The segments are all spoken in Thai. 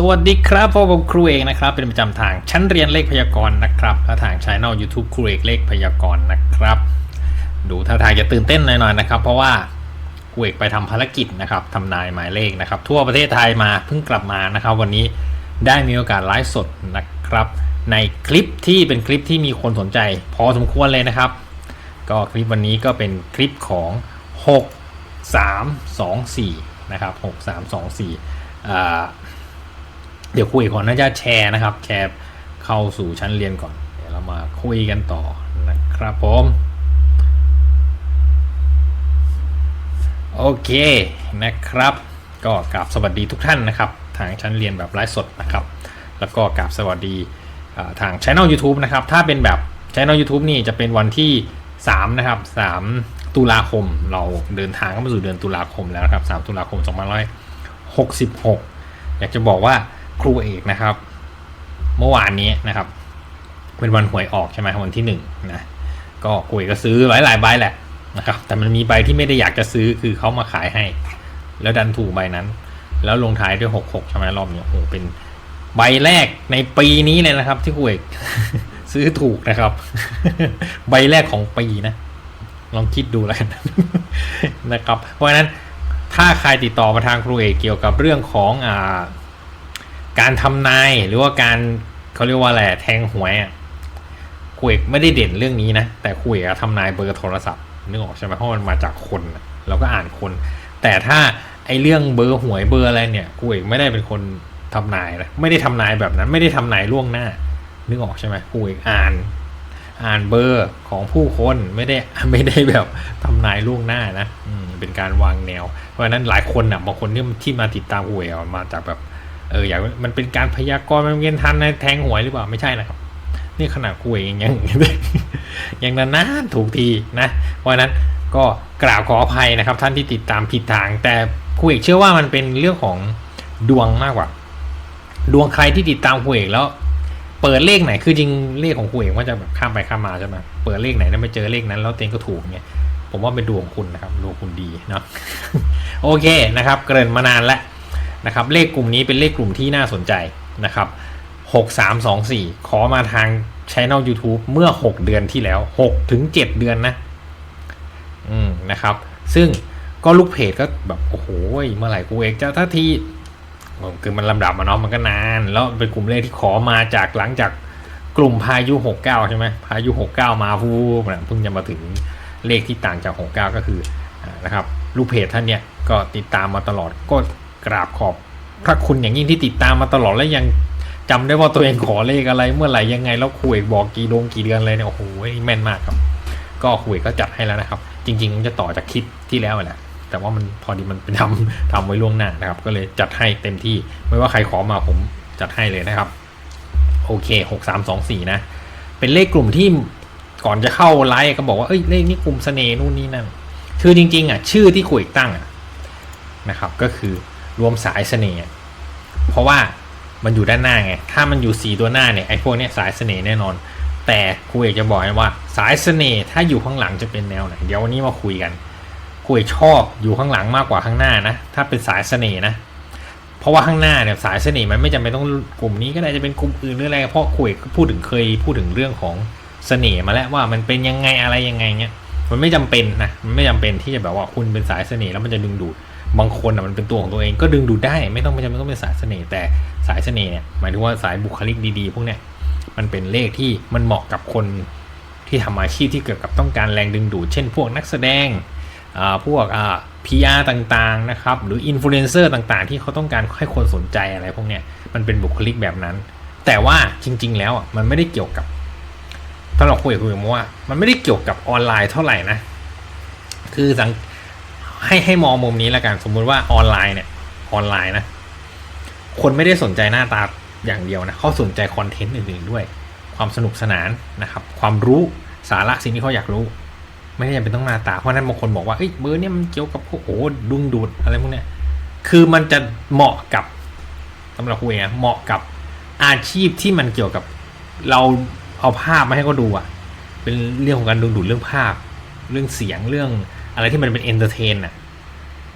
สวัสดีครับพบกับครูเอกนะครับ เป็นประจำทางชั้นเรียนเลขพยากรณ์นะครับและทางช anel YouTube ครูเอกเลขพยากรณ์นะครับ ดูท่าทางจะตื่นเต้นหน่อยๆนะครับ เพราะว่าครูเอกไปทำภารกิจนะครับทำนายหมายเลขนะครับ ทั่วประเทศไทยมาเพิ่งกลับมานะครับ วันนี้ได้มีโอกาสไลฟ์สดนะครับ ในคลิปที่เป็นคลิปที่มีคนสนใจ พอสมควรเลยนะครับ ก็คลิปวันนี้ก็เป็นคลิปของ 6 3 2 4นะครับ6 3 2 4อ่า เดี๋ยวคุยก่อนน่าจะแชร์นะครับ แชร์เข้าสู่ชั้นเรียนก่อน เดี๋ยวเรามาคุยกันต่อนะครับผมโอเคนะครับ ก็กราบสวัสดีทุกท่านนะครับ ทางชั้นเรียนแบบไลฟ์สดนะครับ แล้วก็กราบสวัสดีทางช่อง YouTube นะครับ ถ้าเป็นแบบช่อง YouTube นี่จะเป็นวันที่ 3 นะครับ 3 ตุลาคมเราเดินทางเข้ามาสู่เดือนตุลาคมแล้วนะครับ 3 ตุลาคม2566 อยากจะบอกว่า ครูเอกนะครับ เมื่อวานนี้นะครับ เป็นวันหวยออกใช่ไหมวันที่หนึ่งนะก็ครูเอกก็ซื้อหลายหลายๆใบแหละนะครับ แต่มันมีใบที่ไม่ได้อยากจะซื้อคือเขามาขายให้ แล้วดันถูกใบนั้น แล้วลงท้ายด้วยหกหกใช่ไหมรอบนี้โอ้โหเป็นใบแรกในปีนี้เลยนะครับ ที่ครูเอกซื้อถูกนะครับ ใบแรกของปีนะ ลองคิดดูแล้วกันนะครับ เพราะฉะนั้นถ้าใครติดต่อมาทางครูเอกเกี่ยวกับเรื่องของอ่า การทำนายหรือว่าการเขาเรียกว่าอะไรแทงหวยอะคุยไม่ได้เด่นเรื่องนี้นะ แต่คุยอะทำนายเบอร์โทรศัพท์นึกออกใช่ไหมเพราะมันมาจากคนเราก็อ่านคน แต่ถ้าไอเรื่องเบอร์หวยเบอร์อะไรเนี่ยคุยไม่ได้เป็นคนทำนายนะไม่ได้ทำนายแบบนั้น ไม่ได้ทำนายล่วงหน้า นึกออกใช่ไหมคุยอ่าน อ่านเบอร์ของผู้คนไม่ได้ไม่ได้แบบทำนายล่วงหน้านะอืเป็นการวางแนว เพราะฉะนั้นหลายคนอะบางคนที่ที่มาติดตามหวยอะมาจากแบบ เอออย่างมันเป็นการพยากรณ์มันเป็นทันในแทงหวยหรือเปล่าไม่ใช่นะครับ นี่ขนาดคุยยังยังนานถูกทีนะเพราะนั้นก็กราบขออภัยนะครับ ท่านที่ติดตามผิดทาง แต่คุยเชื่อว่ามันเป็นเรื่องของดวงมากกว่า ดวงใครที่ติดตามคุยเอกแล้ว เปิดเลขไหนคือจริงเลขของคุยเอกว่าจะแบบข้ามไปข้ามมาใช่ไหมเปิดเลขไหนแล้วไม่เจอเลขนั้น แล้วเต็งก็ถูกเนี่ยผมว่าเป็นดวงคุณนะครับดวงคุณดีเนาะโอเคนะครับ เกริ่นมานานแล้ว นะครับเลขกลุ่มนี้เป็นเลขกลุ่มที่น่าสนใจนะครับ6324 ขอมาทางช anel YouTube เมื่อ 6 เดือนที่แล้ว6ถึง 7 เดือนนะ อืมนะครับ ซึ่งก็ลูกเพจก็แบบ โอ้โหเมื่อไหร่กูเอกจะทัทีคือมันลำดับมาเนาะมันก็นาน แล้วเป็นกลุ่มเลขที่ขอมาจากหลังจากกลุ่มพายุ 69 ใช่ไหมพายุ 69 มาฟูนะเพิ่งจะมาถึงเลขที่ต่างจาก 69 ก็คือนะครับ ลูกเพจท่านเนี่ยก็ติดตามมาตลอดก็ กราบขอบพระคุณอย่างยิ่งที่ติดตามมาตลอดและยังจำได้ว่าตัวเองขอเลขอะไร เมื่อไหร่ยังไงแล้วคุยบอกกี่ดงกี่เดือนเลยเนี่ยโอ้โหแม่นมากครับ ก็คุยก็จัดให้แล้วนะครับ จริงๆมันจะต่อจากคลิปที่แล้วแหละแต่ว่ามันพอดีมันเป็นทำทำไว้ล่วงหน้านะครับ ก็เลยจัดให้เต็มที่ไม่ว่าใครขอมาผมจัดให้เลยนะครับโอเคหกสามสองสี่นะ เป็นเลขกลุ่มที่ก่อนจะเข้าไลฟ์ก็บอกว่าเอ้ยเลขนี้กลุ่มเสน่ห์นู่นนี่นั่นคือจริงๆอะชื่อที่คุยตั้งอะนะครับ ก็คือ รวมสายเสน่ห์เพราะว่ามันอยู่ด้านหน้าไง ถ้ามันอยู่สีตัวหน้าเนี่ยไอ้พวกเนี้ยสายเสน่ห์แน่นอน แต่ครูเอกจะบอกให้ว่า สายเสน่ห์ถ้าอยู่ข้างหลังจะเป็นแนวไหนเดี๋ยววันนี้มาคุยกันครูเอกชอบอยู่ข้างหลังมากกว่าข้างหน้านะ ถ้าเป็นสายเสน่ห์นะ เพราะว่าข้างหน้าเนี่ยสายเสน่ห์มันไม่จำเป็นต้องกลุ่มนี้ก็ได้จะเป็นกลุ่มอื่นหรืออะไรเพราะคุยพูดถึงเคยพูดถึงเรื่องของเสน่ห์มาแล้วว่ามันเป็นยังไงอะไรยังไงเนี่ยมันไม่จำเป็นนะมันไม่จำเป็นที่จะแบบว่าคุณเป็นสายเสน่ห์แล้วมันจะดึงดูด บางคนอะมันเป็นตัวของตัวเองก็ดึงดูดได้ ไม่ต้องไม่จำเป็นต้องเป็นสายเสน่ห์แต่สายเสน่ห์เนี่ยหมายถึงว่าสายบุคลิกดีๆ พวกเนี้ยมันเป็นเลขที่มันเหมาะกับคนที่ทำอาชีพที่เกี่ยวกับต้องการแรงดึงดูด เช่น พวกนักแสดงอ่าพวกอ่า PR ต่างๆนะครับหรืออินฟลูเอนเซอร์ต่างๆ ที่เขาต้องการให้คนสนใจอะไรพวกเนี้ยมันเป็นบุคลิกแบบนั้น แต่ว่าจริง ๆ แล้วอะมันไม่ได้เกี่ยวกับถ้าเราคุยกับคุยว่า มันไม่ได้เกี่ยวกับออนไลน์เท่าไหร่นะ คือสัง ให้ให้มองมุมนี้ล้วกันสมมุติว่าออนไลน์เนี่ยออนไลน์นะ คนไม่ได้สนใจหน้าตาอย่างเดียวนะเขาสนใจคอนเทนต์อื่นๆด้วย ความสนุกสนานนะครับ ความรู้สาระสิ่งที่เขาอยากรู้ ไม่ได้จำเป็นต้องหน้าตาเพราะนั้นบางคนบอกว่าเอ้ยเบอร์เนี่ยมันเกี่ยวกับพวกโอ้ดุงดูดอะไรพวกเนี้ยคือมันจะเหมาะกับสำหรับคุยนะเหมาะกับอาชีพที่มันเกี่ยวกับเราเอาภาพมาให้เขาดูอะเป็นเรื่องของการดึงดูดเรื่องภาพ เรื่องเสียงเรื่อง อะไรที่มันเป็นเอนเตอร์เทนอะ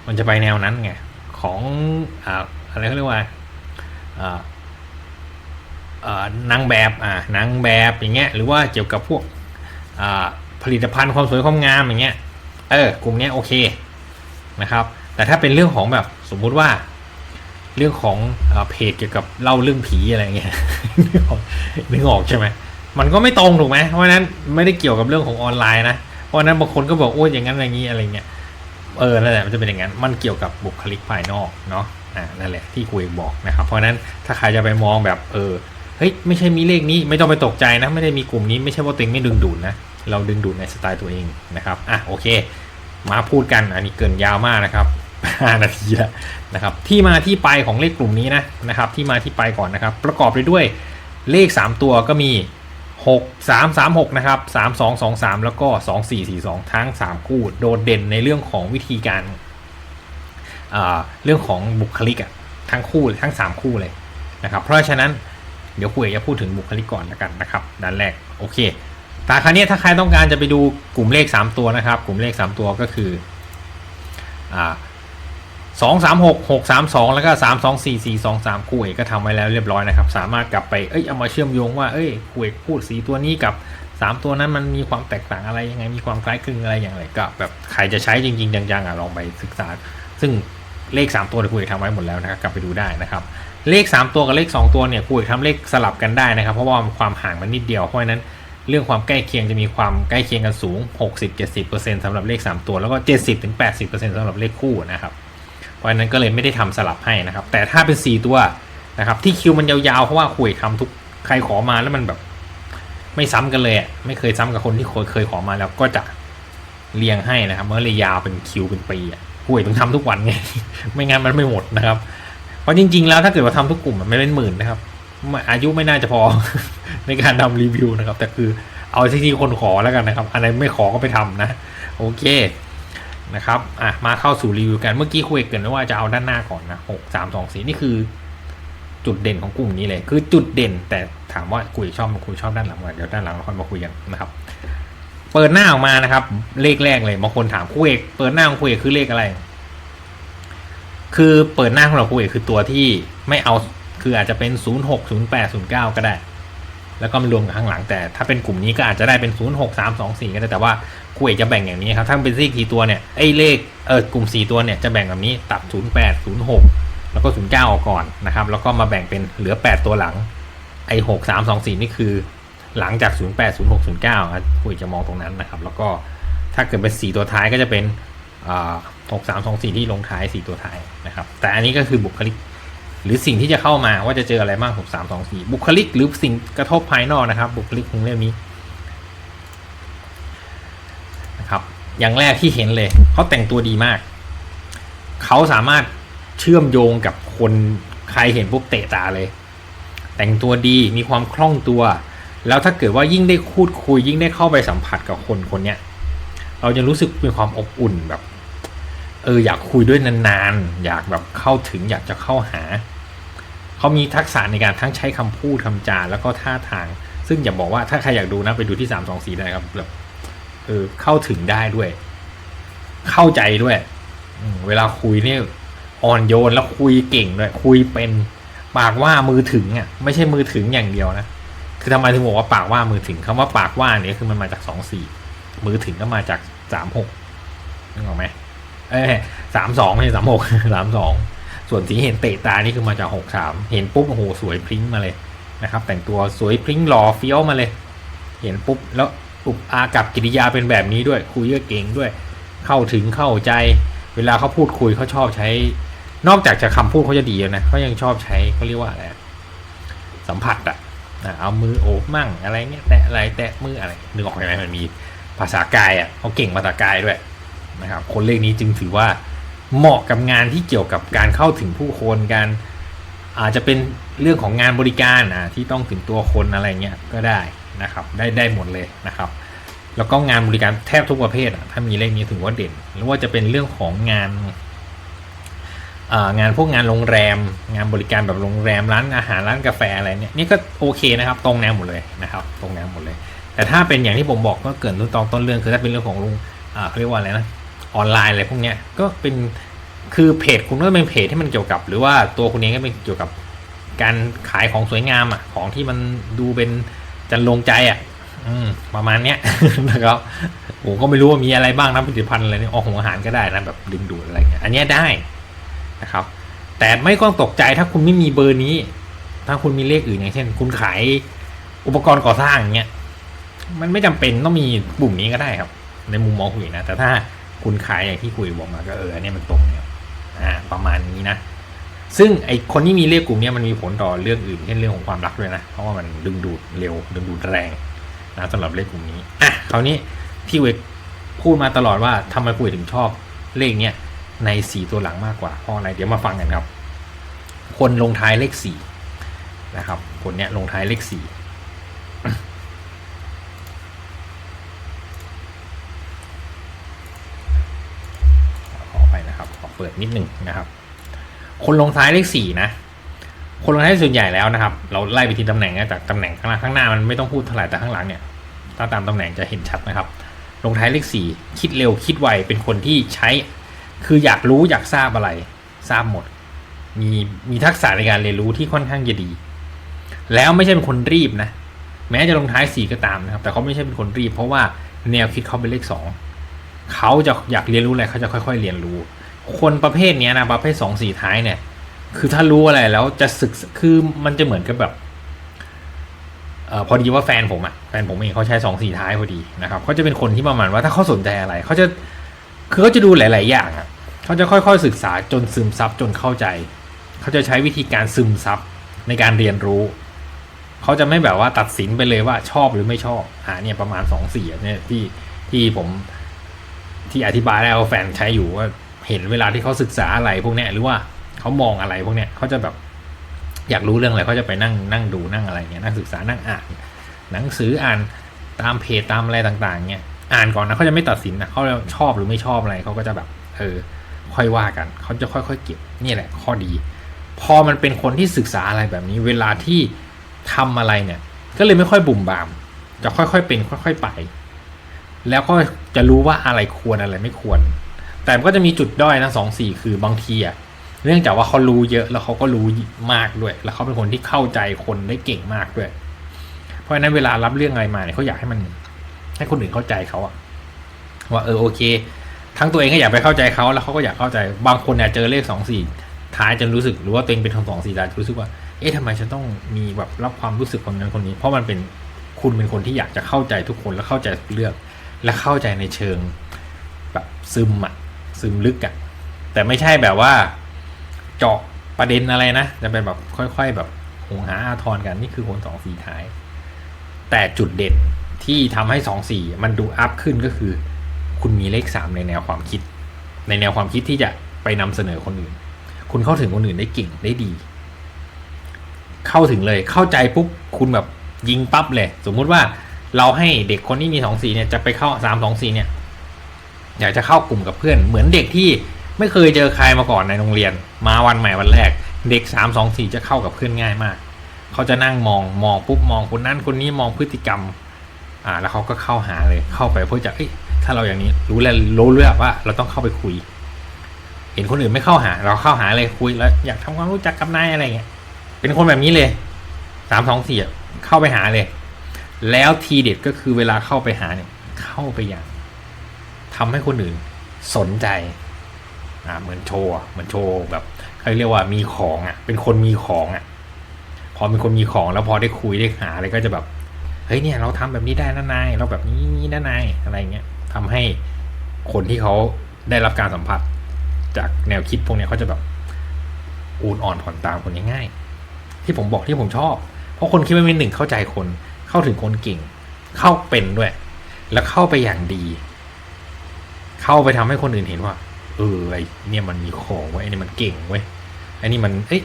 มันจะไปแนวนั้นไง ของอ่าอะไรเขาเรียกว่าอ่านางแบบอ่านางแบบอย่างเงี้ยหรือว่าเกี่ยวกับพวกอ่าผลิตภัณฑ์ความสวยความงามอย่างเงี้ยเออกลุ่มเนี้ยโอเคนะครับแต่ถ้าเป็นเรื่องของแบบสมมุติว่าเรื่องของเอเพจเกี่ยวกับเล่าเรื่องผีอะไรเงี้ยนึกออกใช่ไหมมันก็ไม่ตรงถูกไหมเพราะนั้นไม่ได้เกี่ยวกับเรื่องของออนไลน์นะ ราะนั้นบางคนก็บอกโอ้ยอย่างนั้นอย่างนี้อะไรเงี้ยเออนั่นแหละมันจะเป็นอย่างนั้นมันเกี่ยวกับบุคลิกภายนอกเนาะอ่านั่นแหละที่คุยบอกนะครับเพราะฉะนั้นถ้าใครจะไปมองแบบเออเฮ้ยไม่ใช่มีเลขนี้ไม่ต้องไปตกใจนะ ไม่ได้มีกลุ่มนี้ไม่ใช่ว่าตัวเองไม่ดึงดูดนะเราดึงดูดในสไตล์ตัวเองนะครับอะโอเค มาพูดกันอันนี้เกินยาวมากนะครับ5นาทีแล้วนะครับที่มาที่ไปของเลขกลุ่มนี้นะนะครับที่มาที่ไปก่อนนะครับ ประกอบไปด้วยเลข 3 ตัวก็มี 6 3 3 6 นะครับ 3 2 2 3 แล้วก็ 2 4 4 2 ทั้ง 3 คู่ โดดเด่นในเรื่องของวิธีการเรื่องของบุคลิกอะทั้งคู่ทั้ง 3 คู่เลยนะครับ เพราะฉะนั้นเดี๋ยวคุยจะพูดถึงบุคลิกก่อนแล้วกันนะครับด้านแรกโอเคแต่คราวนี้ถ้าใครต้องการจะไปดูกลุ่มเลข 3 ตัวนะครับ กลุ่มเลข 3 ตัวก็คืออ่า สองสามหกหกสามสองแล้วก็สามสองสี่สี่สองสามคู่เอกก็ทำไว้แล้วเรียบร้อยนะครับ สามารถกลับไปเอ้ยเอามาเชื่อมโยงว่าเอ้ยคู่เอกพูดสีตัวนี้กับสามตัวนั้นมันมีความแตกต่างอะไรยังไงมีความคล้ายคลึงอะไรอย่างไรก็แบบใครจะใช้จริงๆจังๆอะลองไปศึกษา ซึ่งเลข 3 ตัวเนี่ยคู่เอกทำไว้หมดแล้วนะครับกลับไปดูได้นะครับ เลข 3 ตัวกับเลข 2 ตัวเนี่ยคู่เอกทำเลขสลับกันได้นะครับ เพราะว่าความห่างมันนิดเดียวเพราะฉะนั้นเรื่องความใกล้เคียงจะมีความใกล้เคียงกันสูง 60-70%สำหรับเลข 3 ตัวแล้วก็ 70-80%สำหรับเลขคู่นะครับเพ ราะนั้นก็เลยไม่ได้ทำสลับให้นะครับ แต่ถ้าเป็น 4 ตัวนะครับ ที่คิวมันยาวๆเพราะว่าคุยทำทุกใครขอมาแล้วมันแบบ ไม่ซ้ำกันเลยไม่เคยซ้ำกับคนที่เคยเคยขอมาแล้วก็จะเรียงให้นะครับมันก็เลยยาวเป็นคิวเป็นปีอะคุยต้องทำทุกวันไงไม่งั้นมันไม่หมดนะครับ เพราะจริง ๆ แล้วถ้าเกิดว่าทำทุกกลุ่มอะไม่เป็นหมื่นนะครับอายุไม่น่าจะพอในการทำรีวิวนะครับ แต่คือเอาที่ที่คนขอแล้วกันนะครับ อะไรไม่ขอก็ไปทำนะ โอเค นะครับอะมาเข้าสู่รีวิวกันเมื่อกี้คุยกันว่าจะเอาด้านหน้าก่อนนะหกสามสองสีนี่คือ จุดเด่นของกลุ่มนี้เลย คือจุดเด่น แต่ถามว่าคุยชอบคุยชอบด้านหลังก่อนเดี๋ยวด้านหลังเราค่อยมาคุยกันนะครับ เปิดหน้าออกมานะครับ เลขแรกเลยบางคนถามคุยเอกเปิดหน้าของคุยเอกคือเลขอะไร คือเปิดหน้าของเราคุยเอกคือตัวที่ไม่เอาคืออาจจะเป็น 0 6 0 8 0 9 ก็ได้ แล้วก็มารวมกับข้างหลังแต่ถ้าเป็นกลุ่มนี้ก็อาจจะได้เป็น 0 6 3 2 4ก็ได้แต่ว่าครูเอกจะแบ่งอย่างนี้ครับ ถ้าเป็นเลขกี่ตัวเนี่ยไอ้เลขเออกลุ่ม 4 ตัวเนี่ยจะแบ่งแบบนี้ตัด 0 8 0 6 แล้วก็ 0 9 ออกก่อนนะครับ แล้วก็มาแบ่งเป็นเหลือ 8 ตัวหลังไอ้6 3 2 4 นี่คือ หลังจาก 0 8 0 6 0 9ครับครูเอกจะมองตรงนั้นนะครับ แล้วก็ถ้าเกิดเป็น 4 ตัวท้ายก็จะเป็นอ่า6 3 2 4 ที่ลงท้าย 4 ตัวท้ายนะครับ แต่อันนี้ก็คือบุคลิก หรือสิ่งที่จะเข้ามาว่าจะเจออะไรบ้างหกสามสองสี่บุคลิกหรือสิ่งกระทบภายนอกนะครับ บุคลิกของเรื่องนี้นะครับ อย่างแรกที่เห็นเลยเขาแต่งตัวดีมาก เขาสามารถเชื่อมโยงกับคนใครเห็นปุ๊บเตะตาเลย แต่งตัวดีมีความคล่องตัว แล้วถ้าเกิดว่ายิ่งได้พูดคุย ยิ่งได้เข้าไปสัมผัสกับคนคนเนี้ยเราจะรู้สึกมีความอบอุ่นแบบเอออยากคุยด้วยนานๆ อยากแบบเข้าถึงอยากจะเข้าหา เขามีทักษะในการทั้งใช้คำพูดคำจาแล้วก็ท่าทาง ซึ่งอย่าบอกว่าถ้าใครอยากดูนะไปดูที่สามสองสี่ได้ครับแบบเออเข้าถึงได้ด้วย เข้าใจด้วยเวลาคุยเนี่ยอ่อนโยนแล้วคุยเก่งด้วย คุยเป็นปากว่ามือถึงอะไม่ใช่มือถึงอย่างเดียวนะคือทำไมถึงบอกว่าปากว่ามือถึงคำว่าปากว่าเนี่ยคือมันมาจากสองสี่มือถึงก็มาจากสามหกนึกออกไหมเอ้สามสองไม่ใช่สามหกสามสอง ส่วนสีเห็นเตะตานี่คือมาจากหกสามเห็นปุ๊บโอ้โหสวยพริ้งมาเลยนะครับ แต่งตัวสวยพริ้งหล่อเฟี้ยวมาเลย เห็นปุ๊บแล้วอุปอากับกิริยาเป็นแบบนี้ด้วย คุยก็เก่งด้วย เข้าถึงเข้าใจ เวลาเขาพูดคุยเขาชอบใช้ นอกจากจะคำพูดเขาจะดีนะเขายังชอบใช้เขาเรียกว่าอะไรสัมผัสอะอะเอามือโอบมั่งอะไรเงี้ยแตะอะไรแตะมืออะไรนึกออกไหมมันมีภาษากายอะเขาเก่งภาษากายด้วยนะครับ คนเลขนี้จึงถือว่า เหมาะกับงานที่เกี่ยวกับการเข้าถึงผู้คนการอาจจะเป็นเรื่องของงานบริการอะที่ต้องถึงตัวคนอะไรเงี้ยก็ได้นะครับได้ได้หมดเลยนะครับ แล้วก็งานบริการแทบทุกประเภทอะถ้ามีเลขนี้ถือว่าเด่นหรือว่าจะเป็นเรื่องของงานงานพวกงานโรงแรม งานบริการแบบโรงแรมร้านอาหารร้านกาแฟอะไรเนี่ยนี่ก็โอเคนะครับ ตรงแนวหมดเลยนะครับ ตรงแนวหมดเลย แต่ถ้าเป็นอย่างที่ผมบอกเมื่อเกรินตอนต้นเรื่องคือถ้าเป็นเรื่องของลุงเขาเรียกว่าอะไรนะ ออนไลน์อะไรพวกเนี้ยก็เป็นคือเพจคุณก็เป็นเพจที่มันเกี่ยวกับ หรือว่าตัวคุณเองก็เป็นเกี่ยวกับการขายของสวยงามอะของที่มันดูเป็นจันลงใจอะอืมประมาณเนี้ยนะครับผมก็ไม่รู้ว่ามีอะไรบ้างนะผลิตภัณฑ์อะไรเนี่ยออกของอาหารก็ได้นะแบบดึงดูดอะไรเงี้ยอันเนี้ยได้นะครับ แต่ไม่ต้องตกใจถ้าคุณไม่มีเบอร์นี้ ถ้าคุณมีเลขอื่นอย่างเช่น คุณขายอุปกรณ์ก่อสร้างอย่างเงี้ยมันไม่จำเป็นต้องมีปุ่มนี้ก็ได้ครับ ในมุมมองคุณนะแต่ถ้า คุณขายอย่างที่คุยบอกมาก็เอออันเนี้ยมันตรงเนี่ยอ่าประมาณนี้นะ ซึ่งไอคนที่มีเลขกลุ่มนี้มันมีผลต่อเรื่องอื่นเช่นเรื่องของความรักด้วยนะเพราะว่ามันดึงดูดเร็วดึงดูดแรงนะสำหรับเลขกลุ่มนี้อะคราวนี้พี่เวกพูดมาตลอดว่าทำไมคุยถึงชอบเลขเนี้ยในสี่ตัวหลังมากกว่าเพราะอะไรเดี๋ยวมาฟังกันครับ คนลงท้ายเลขสี่นะครับ คนเนี้ยลงท้ายเลขสี่ ปิดนิดหนึ่งนะครับ คนลงท้ายเลขสี่นะ คนลงท้ายส่วนใหญ่แล้วนะครับ เราไล่ไปทีตำแหน่งนะจากตำแหน่งข้างหน้าข้างหน้ามันไม่ต้องพูดเท่าไหร่แต่ข้างหลังเนี่ยถ้าตามตำแหน่งจะเห็นชัดนะครับ ลงท้ายเลขสี่คิดเร็วคิดไวเป็นคนที่ใช้ คืออยากรู้อยากทราบอะไร ทราบหมด มีมีทักษะในการเรียนรู้ที่ค่อนข้างจะดี แล้วไม่ใช่เป็นคนรีบนะแม้จะลงท้ายสี่ก็ตามนะครับ แต่เขาไม่ใช่เป็นคนรีบ เพราะว่าแนวคิดเขาเป็นเลขสองเขาจะอยากเรียนรู้อะไรเขาจะค่อย ๆ เรียนรู้ คนประเภทเนี้ยนะประเภทสองสี่ท้ายเนี่ย คือถ้ารู้อะไรแล้วจะศึกคือมันจะเหมือนกับแบบเออพอดีว่าแฟนผมอะแฟนผมเองเขาใช้สองสี่ท้ายพอดีนะครับเขาจะเป็นคนที่ประมาณว่าถ้าเขาสนใจอะไรเขาจะคือเขาจะดูหลาย ๆ อย่างอะเขาจะค่อย ๆ ศึกษาจนซึมซับจนเข้าใจ เขาจะใช้วิธีการซึมซับในการเรียนรู้ เขาจะไม่แบบว่าตัดสินไปเลยว่าชอบหรือไม่ชอบอ่าเนี่ยประมาณสองสี่เนี่ยที่ที่ผมที่อธิบายแล้วแฟนใช้อยู่ว่า เห็นเวลาที่เขาศึกษาอะไรพวกเนี้ยหรือว่าเขามองอะไรพวกเนี้ยเขาจะแบบอยากรู้เรื่องอะไรเขาจะไปนั่งนั่งดูนั่งอะไรเงี้ยนั่งศึกษานั่งอ่านหนังสืออ่านตามเพจตามอะไรต่าง ๆเงี้ยอ่านก่อนนะเขาจะไม่ตัดสินนะเขาชอบหรือไม่ชอบอะไรเขาก็จะแบบเออค่อยว่ากันเขาจะค่อยๆเก็บนี่แหละ ข้อดี พอมันเป็นคนที่ศึกษาอะไรแบบนี้ เวลาที่ทำอะไรเนี่ย ก็เลยไม่ค่อยบุ่มบาม จะค่อยๆเป็น ค่อย ๆไป แล้วก็จะรู้ว่าอะไรควรอะไรไม่ควร แต่มันก็จะมีจุดด้อยนะสองสี่คือบางทีอะเนื่องจากว่าเขารู้เยอะแล้วเขาก็รู้มากด้วย แล้วเขาเป็นคนที่เข้าใจคนได้เก่งมากด้วย เพราะฉะนั้นเวลารับเรื่องอะไรมาเนี่ยเขาอยากให้มัน ให้คนอื่นเข้าใจเขาอะว่าเออโอเค ทั้งตัวเองก็อยากไปเข้าใจเขาแล้วเขาก็อยากเข้าใจ บางคนเนี่ยเจอเลขสองสี่ท้ายจนรู้สึกหรือว่าตัวเองเป็นทองสองสี่ท้ารู้สึกว่า เอ๊ะทำไมฉันต้องมีแบบรับความรู้สึกคนนั้นคนนี้ เพราะมันเป็นคุณเป็นคนที่อยากจะเข้าใจทุกคนและเข้าใจเรื่อง และเข้าใจในเชิงแบบซึมอะ ซึมลึกอะแต่ไม่ใช่แบบว่า เจาะประเด็นอะไรนะจะเป็นแบบค่อย ๆ แบบหงหาอาทรกันนี่คือคนสองสี่ท้าย แต่จุดเด่นที่ทำให้สองสี่มันดูอัพขึ้นก็คือ คุณมีเลขสามในแนวความคิด ในแนวความคิดที่จะไปนำเสนอคนอื่น คุณเข้าถึงคนอื่นได้เก่งได้ดี เข้าถึงเลยเข้าใจปุ๊บคุณแบบยิงปั๊บเลย สมมุติว่าเราให้เด็กคนที่มีสองสีเนี่ยจะไปเข้าสามสองสีเนี่ย อยากจะเข้ากลุ่มกับเพื่อน เหมือนเด็กที่ไม่เคยเจอใครมาก่อนในโรงเรียน มาวันใหม่วันแรก เด็กสามสองสี่จะเข้ากับเพื่อนง่ายมาก เขาจะนั่งมองมองปุ๊บมองคนนั้นคนนี้มองพฤติกรรมอ่าแล้วเขาก็เข้าหาเลยเข้าไปเพื่อจะเอ้ยถ้าเราอย่างนี้รู้แล้วรู้เรื่องว่า เราต้องเข้าไปคุย เห็นคนอื่นไม่เข้าหา เราเข้าหาเลยคุยแล้ว อยากทำความรู้จักกับนายอะไรเงี้ยเป็นคนแบบนี้เลยสามสองสี่เข้าไปหาเลย แล้วทีเด็ดก็คือเวลาเข้าไปหาเนี่ย เข้าไปอย่าง ทำให้คนอื่นสนใจอ่าเหมือนโชว์เหมือนโชว์แบบเขาเรียกว่ามีของอะ เป็นคนมีของอะ พอเป็นคนมีของแล้วพอได้คุยได้หาอะไรก็จะแบบเฮ้ยเนี่ยเราทำแบบนี้ได้นะนายเราแบบนี้นี่นะนายอะไรเงี้ยทำให้คนที่เขาได้รับการสัมผัส จากแนวคิดพวกนี้เขาจะแบบอูนอ่อนผ่อนตามคนง่ายๆที่ผมบอกที่ผมชอบ เพราะคนคิดว่าเป็นหนึ่งเข้าใจคนเข้าถึงคนเก่ง เข้าเป็นด้วย แล้วเข้าไปอย่างดี เข้าไปทำให้คนอื่นเห็นว่า เออไอเนี่ยมันมีของเว้ไอนี่มันเก่งเว้ไอนี่มันเอ้ย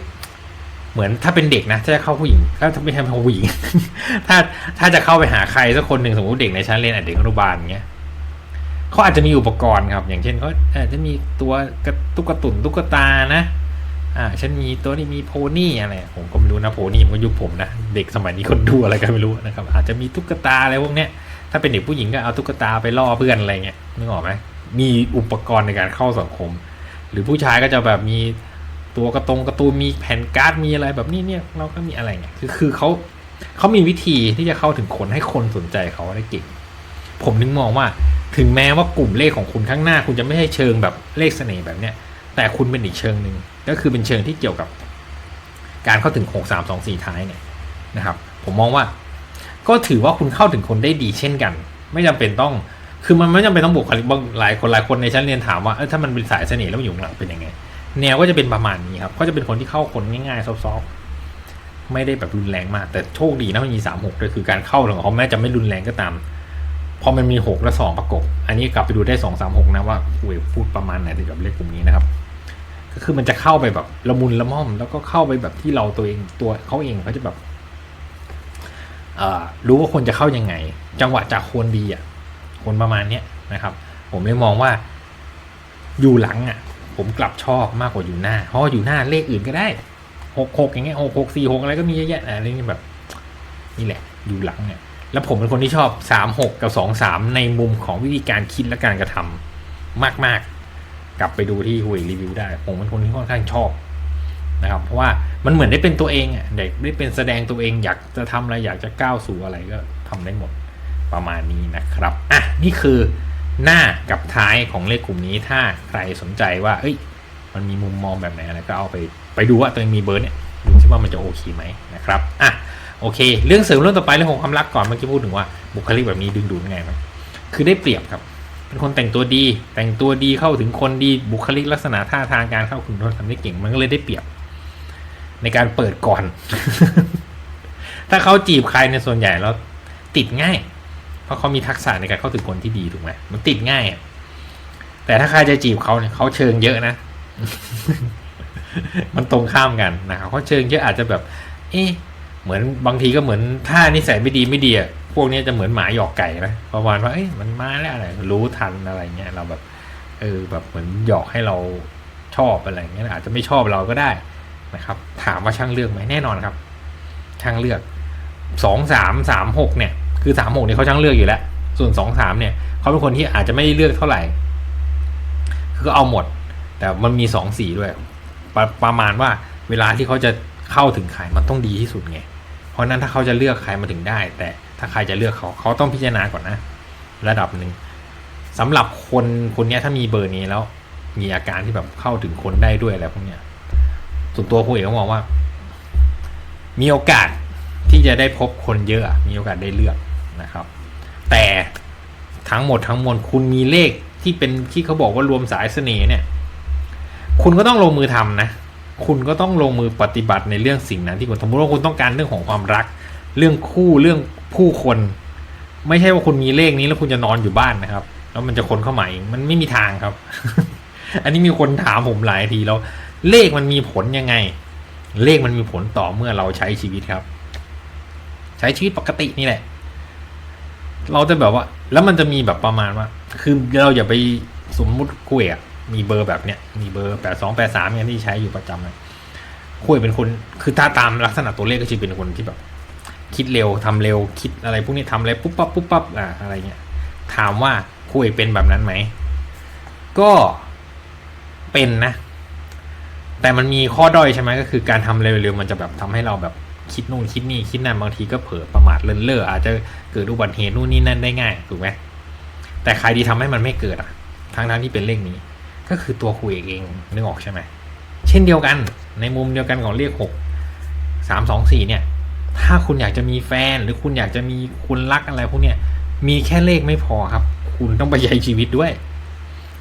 เหมือนถ้าเป็นเด็กนะถ้าจะเข้าผู้หญิงถ้าไม่ใช่ผู้หญิง ถ้าถ้าจะเข้าไปหาใครสักคนหนึ่งสมมติเด็กในชั้นเรียนอะเด็กอนุบาลเงี้ยเขาอาจจะมีอุปกรณ์ครับ อย่างเช่นเขาอาจจะมีตัวกระตุ๊กตุนตุ๊กตานะอ่าฉันมีตัวนี้มีโพนี่อะไรผมก็ไม่รู้นะโพนี่มันก็ยุคผมนะเด็กสมัยนี้คนดูอะไรก็ไม่รู้นะครับ อาจจะมีตุ๊กตาอะไรพวกเนี้ยถ้าเป็นเด็กผู้หญิงก็เอาตุ๊กตาไปล่อเพื่อนอะไรเงี้ยนึกออกไหม มีอุปกรณ์ในการเข้าสังคม หรือผู้ชายก็จะแบบมีตัวกระตรงกระตูมีแผ่นการ์ดมีอะไรแบบนี้เนี่ยเราก็มีอะไรเงี้ยคือคือเขาเขามีวิธีที่จะเข้าถึงคนให้คนสนใจเขาได้เก่ง ผมนึงมองว่าถึงแม้ว่ากลุ่มเลขของคุณข้างหน้า คุณจะไม่ใช่เชิงแบบเลขเสน่ห์แบบเนี้ยแต่คุณเป็นอีกเชิงหนึ่งก็คือเป็นเชิงที่เกี่ยวกับ การเข้าถึงหกสามสองสี่ท้ายเนี่ยนะครับ ผมมองว่า ก็ถือว่าคุณเข้าถึงคนได้ดีเช่นกัน ไม่จำเป็นต้อง คือมันไม่จำเป็นต้องบุคลิกบางหลายคนหลายคนในชั้นเรียนถามว่าถ้ามันเป็นสายเสน่ห์แล้วอยู่หลังเป็นยังไง แนวก็จะเป็นประมาณนี้ครับ ก็จะเป็นคนที่เข้าคนง่ายๆซอฟๆไม่ได้แบบรุนแรงมาก แต่โชคดีนะมันมีสามหกด้วยคือการเข้าของเขาแม้จะไม่รุนแรงก็ตามพอมันมีหกและสองประกบ อันนี้กลับไปดูได้สองสามหกนะว่าคุยพูดประมาณไหนกับเลขกลุ่มนี้นะครับ ก็คือมันจะเข้าไปแบบละมุนละม่อม แล้วก็เข้าไปแบบที่เราตัวเองตัวเขาเองเขาจะแบบรู้ว่าคนจะเข้ายังไง จังหวะจากคนดีอะ คนประมาณเนี้ยนะครับ ผมเลยมองว่าอยู่หลังอะ ผมกลับชอบมากกว่าอยู่หน้า เพราะว่าอยู่หน้าเลขอื่นก็ได้หกหกอย่างเงี้ยหกหกสี่หกอะไรก็มีเยอะแยะอะไรนี่แบบ นี่แหละ อยู่หลังเนี่ยแล้วผมเป็นคนที่ชอบสามหกกับสองสามในมุมของวิธีการคิดและการกระทำมาก ๆ กลับไปดูที่หุยรีวิวได้ ผมเป็นคนที่ค่อนข้างชอบนะครับ เพราะว่ามันเหมือนได้เป็นตัวเองอะเด็กได้เป็นแสดงตัวเองอยากจะทำอะไรอยากจะก้าวสู่อะไรก็ทำได้หมด ประมาณนี้นะครับ อะ นี่คือหน้ากับท้ายของเลขกลุ่มนี้ ถ้าใครสนใจว่า เอ้ย มันมีมุมมองแบบไหนอะไรก็เอาไปไปดูว่าตัวเองมีเบอร์เนี่ยดูซิว่ามันจะโอเคไหมนะครับ อะ โอเค เรื่องเสริมเรื่องต่อไปเรื่องของความรักก่อนเมื่อกี้พูดถึงว่าบุคลิกแบบนี้ดึงดูดไงมันคือได้เปรียบครับ เป็นคนแต่งตัวดี แต่งตัวดีเข้าถึงคนดีบุคลิกลักษณะท่าทางการเข้าถึงคนทำได้เก่ง มันก็เลยได้เปรียบ ในการเปิดก่อน ถ้าเขาจีบใครในส่วนใหญ่แล้วติดง่าย เพราะเขามีทักษะในการเข้าถึงคนที่ดีถูกไหมมันติดง่ายอะแต่ถ้าใครจะจีบเขาเนี่ยเขาเชิงเยอะนะ มันตรงข้ามกันนะครับเขาเชิงเยอะอาจจะแบบ เอ๊ะเหมือนบางทีก็เหมือนถ้านิสัยไม่ดีไม่ดีอะพวกนี้จะเหมือนหมาหยอกไก่นะประมาณว่าเอ้ยมันมาแล้วอะไรรู้ทันอะไรเงี้ยเราแบบ เออแบบเหมือนหยอกให้เราชอบอะไรเงี้ยอาจจะไม่ชอบเราก็ได้นะครับ ถามว่าช่างเลือกไหมแน่นอนครับ ช่างเลือกสองสามสามหกเนี่ย คือสามหกเนี่ยเขาช่างเลือกอยู่แล้ว ส่วนสองสามเนี่ยเขาเป็นคนที่อาจจะไม่ได้เลือกเท่าไหร่ คือก็เอาหมด แต่มันมีสองสีด้วยประประมาณว่าเวลาที่เขาจะเข้าถึงใครมันต้องดีที่สุดไง เพราะนั้นถ้าเขาจะเลือกใครมาถึงได้ แต่ถ้าใครจะเลือกเขาเขาต้องพิจารณาก่อนนะ ระดับหนึ่งสำหรับคนคนนี้ถ้ามีเบอร์นี้แล้ว มีอาการที่แบบเข้าถึงคนได้ด้วยอะไรพวกเนี้ยส่วนตัวผู้เอกก็มองว่า มีโอกาสที่จะได้พบคนเยอะ มีโอกาสได้เลือก นะครับ แต่ทั้งหมดทั้งมวลคุณมีเลขที่เป็นที่เขาบอกว่ารวมสายเสน่ห์เนี่ย คุณก็ต้องลงมือทำนะ คุณก็ต้องลงมือปฏิบัติในเรื่องสิ่งนั้นที่คุณสมมติว่าคุณต้องการเรื่องของความรัก เรื่องคู่เรื่องผู้คน ไม่ใช่ว่าคุณมีเลขนี้แล้วคุณจะนอนอยู่บ้านนะครับ แล้วมันจะคนเข้ามาเองมันไม่มีทางครับ อันนี้มีคนถามผมหลายทีแล้ว เลขมันมีผลยังไง เลขมันมีผลต่อเมื่อเราใช้ชีวิตครับ ใช้ชีวิตปกตินี่แหละ เราจะแบบว่า แล้วมันจะมีแบบประมาณว่า คือเราอย่าไปสมมุติคุยอะมีเบอร์แบบเนี้ย มีเบอร์แปดสองแปดสามเนี่ยที่ใช้อยู่ประจำเลยคุยเป็นคน คือถ้าตามลักษณะตัวเลขก็จะเป็นคนที่แบบ คิดเร็วทำเร็วคิดอะไรพวกนี้ทำอะไรปุ๊บปั๊บปุ๊บปั๊บอะอะไรเงี้ย ถามว่าคุยเป็นแบบนั้นไหม ก็เป็นนะ แต่มันมีข้อด้อยใช่ไหมก็คือการทำเร็วๆมันจะแบบทำให้เราแบบ คิดนู่นคิดนี่คิดนั่นบางทีก็เผลอประมาทเลินเล่ออาจจะเกิดอุบัติเหตุนู่นนี่นั่นได้ง่ายถูกไหมแต่ใครดีทำให้มันไม่เกิดอะ ทั้งทั้งที่เป็นเลขนี้ ก็คือตัวคุยเองนึกออกใช่ไหมเช่นเดียวกัน ในมุมเดียวกันของเลขหกสามสองสี่เนี่ย ถ้าคุณอยากจะมีแฟนหรือคุณอยากจะมีคุณรักอะไรพวกเนี้ยมีแค่เลขไม่พอครับ คุณต้องไปใช้ชีวิตด้วย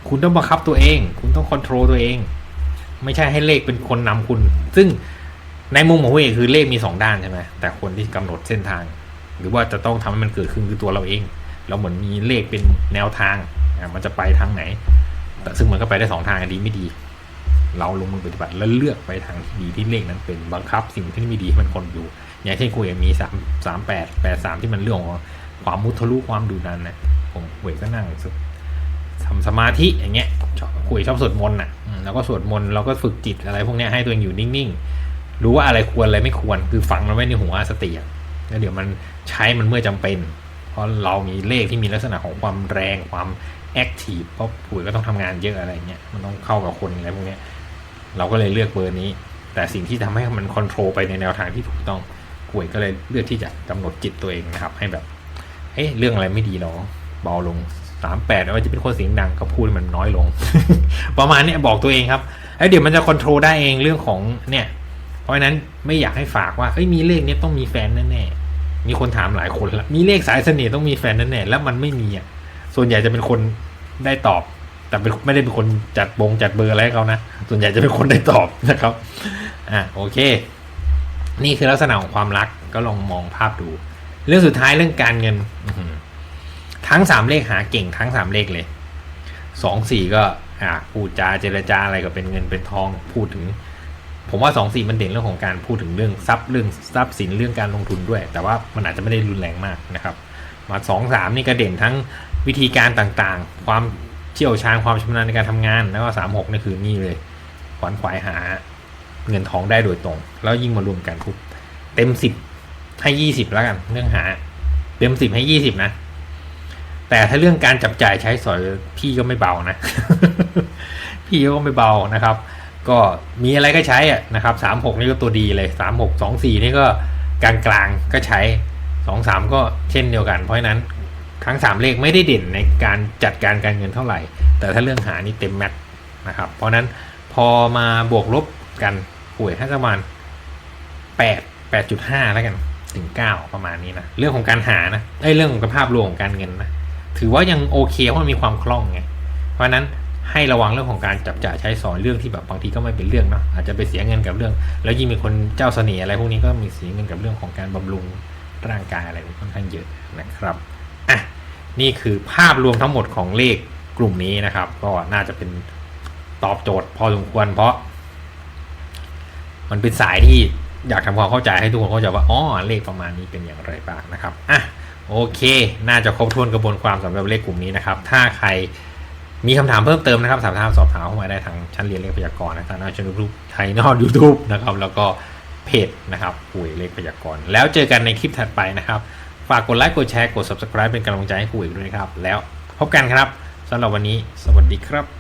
คุณต้องบังคับตัวเอง คุณต้องคอนโทรลตัวเอง ไม่ใช่ให้เลขเป็นคนนำคุณ ซึ่ง ในมุมของเอกคือเลขมีสองด้านใช่ไหมแต่คนที่กำหนดเส้นทาง หรือว่าจะต้องทำให้มันเกิดขึ้นคือตัวเราเอง เราเหมือนมีเลขเป็นแนวทางอะมันจะไปทางไหน แต่ซึ่งมันก็ไปได้สองทางดีไม่ดี เราลงมือปฏิบัติแล้วเลือกไปทางที่ดีที่เลขนั้นเป็นบังคับ สิ่งที่ไม่ดีให้มันคนอยู่ อย่างเช่นคุยมีสามสามแปดแปดสามที่มันเรื่องของความมุทะลุความดุดันนะผมคุยก็นั่งสึกทำสมาธิอย่างเงี้ยคุยชอบสวดมนต์อะแล้วก็สวดมนต์แล้วก็ฝึกจิตอะไรพวกเนี้ยให้ตัวเองอยู่นิ่งๆ รู้ว่าอะไรควรอะไรไม่ควร คือฝังมันไว้ในหัวสติอะแล้วเดี๋ยวมันใช้มันเมื่อจำเป็น เพราะเรามีเลขที่มีลักษณะของความแรงความแอคทีฟเพราะปุ๋ยก็ต้องทำงานเยอะอะไรเงี้ยมันต้องเข้ากับคนอะไรพวกเนี้ยเราก็เลยเลือกเบอร์นี้ แต่สิ่งที่ทำให้มันคอนโทรลไปในแนวทางที่ถูกต้องป่วยก็เลยเลือกที่จะกำหนดจิตตัวเองนะครับ ให้แบบเอ๊ะเรื่องอะไรไม่ดีหรอเบาลงสามแปดว่าจะเป็นคนเสียงดังก็พูดมันน้อยลง ประมาณนี้บอกตัวเองครับไอ้เดี๋ยวมันจะคอนโทรลได้เองเรื่องของเนี่ย เพราะฉะนั้นไม่อยากให้ฝากว่าเอ้ยมีเลขเนี้ยต้องมีแฟนแน่ๆมีคนถามหลายคนแล้วมีเลขสายเสน่ห์ต้องมีแฟนแน่ๆแล้วมันไม่มีอะส่วนใหญ่จะเป็นคนได้ตอบ แต่ไม่ได้เป็นคนจัดบงจัดเบอร์อะไรเขานะส่วนใหญ่จะเป็นคนได้ตอบนะครับอะโอเค นี่คือลักษณะของความรักก็ลองมองภาพดู เรื่องสุดท้ายเรื่องการเงินทั้งสามเลขหาเก่งทั้งสามเลขเลยสองสี่ก็อะพูดจาเจรจาอะไรก็เป็นเงินเป็นทองพูดถึง ผมว่าสองสี่มันเด่นเรื่องของการพูดถึงเรื่องทรัพย์เรื่องทรัพย์สินเรื่องการลงทุนด้วย แต่ว่ามันอาจจะไม่ได้รุนแรงมากนะครับ มาสองสามนี่ก็เด่นทั้งวิธีการต่างๆ ความเชี่ยวชาญความชำนาญในการทำงาน แล้วก็สามหกนี่คือนี่เลยขวัญขวายหาเงินทองได้โดยตรง แล้วยิ่งมารวมกันทุกเต็มสิบให้ยี่สิบแล้วกันเรื่องหา เต็มสิบให้ยี่สิบนะแต่ถ้าเรื่องการจับจ่ายใช้สอยพี่ก็ไม่เบานะ พี่ก็ไม่เบานะครับ ก็มีอะไรก็ใช้อะนะครับสามหกนี่ก็ตัวดีเลยสามหกสองสี่นี่ก็กลางกลางๆก็ใช้สองสามก็เช่นเดียวกัน เพราะนั้นทั้งสามเลขไม่ได้เด่นในการจัดการการเงินเท่าไหร่ แต่ถ้าเรื่องหานี่เต็มแม็กซ์นะครับเพราะนั้นพอมาบวกลบกันป่วยให้ประมาณแปดแปดจุดห้าแล้วกันถึงเก้าประมาณนี้นะเรื่องของการหานะไอ้เรื่องของภาพรวมของการเงินนะถือว่ายังโอเคเพราะมันมีความคล่องไงเพราะนั้น ให้ระวังเรื่องของการจับจ่ายใช้สอยเรื่องที่แบบบางทีก็ไม่เป็นเรื่องเนาะอาจจะไปเสียเงินกับเรื่อง แล้วยิ่งมีคนเจ้าเสน่ห์อะไรพวกนี้ก็มีเสียเงินกับเรื่องของการบำรุงร่างกายอะไรค่อนข้างเยอะนะครับอะนี่คือภาพรวมทั้งหมดของเลขกลุ่มนี้นะครับ ก็น่าจะเป็นตอบโจทย์พอสมควรเพราะ มันเป็นสายที่อยากทำความเข้าใจให้ทุกคนเข้าใจว่าอ๋อเลขประมาณนี้เป็นอย่างไรบ้างนะครับอะโอเค น่าจะครบถ้วนกระบวนความสำหรับเลขกลุ่มนี้นะครับ ถ้าใคร มีคำถามเพิ่มเติมนะครับสามารถสอบถามเข้ามาได้ทางชั้นเรียนเลขพยากรณ์นะทางหน้าช่องยูทูบไทยนอตยูทูบนะครับ แล้วก็เพจนะครับคุยเลขพยากรณ์แล้วเจอกันในคลิปถัดไปนะครับ ฝากกดไลค์กดแชร์กด subscribe เป็นกำลังใจให้คุยด้วยนะครับ แล้วพบกันครับสำหรับวันนี้ สวัสดีครับ